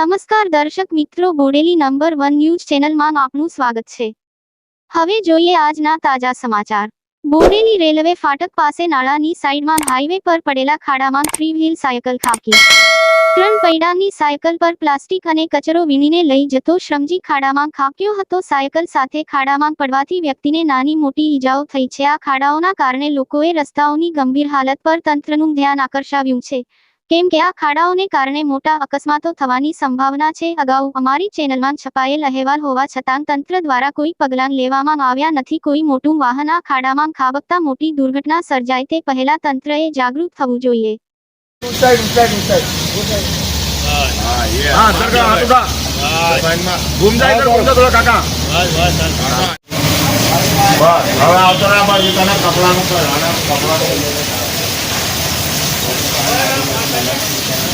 નમસ્કાર દર્શક મિત્રો, બોડેલી નંબર વન ન્યૂઝ ચેનલમાં આપનું સ્વાગત છે. હવે જોઈએ આજના તાજા સમાચાર. બોડેલી રેલવે ફાટક પાસે નાળાની સાઈડમાં હાઈવે પર પડેલા ખાડામાં થ્રી વ્હીલ સાયકલ ખાકી ત્રણ પૈડાની સાયકલ પર પ્લાસ્ટિક અને કચરો વીણીને લઈ જતો શ્રમજી ખાડામાં ખાબક્યો હતો. સાયકલ સાથે ખાડામાં પડવાથી વ્યક્તિને નાની મોટી ઈજાઓ થઈ છે. આ ખાડાઓના કારણે લોકોએ રસ્તાઓની ગંભીર હાલત પર તંત્રનું ધ્યાન આકર્ષાવ્યું છે. કેમ કે આ ખાડાઓને કારણે મોટા અકસ્માતો થવાની સંભાવના છે. અગાઉ અમારી ચેનલમાં છપાયેલ અહેવાલ હોવા છતાં તંત્ર દ્વારા કોઈ પગલાં લેવામાં આવ્યા નથી. કોઈ મોટું વાહન આ ખાડામાં ખાબકતા મોટી દુર્ઘટના સર્જાય તે પહેલા તંત્રએ જાગૃત થવું જોઈએ. ઘૂમ જાય ઇધર ઘૂમ જા થોડા કાકા બસ હવે આવતો રહ્યા બાજુ તને કપડાનું કપડાનું.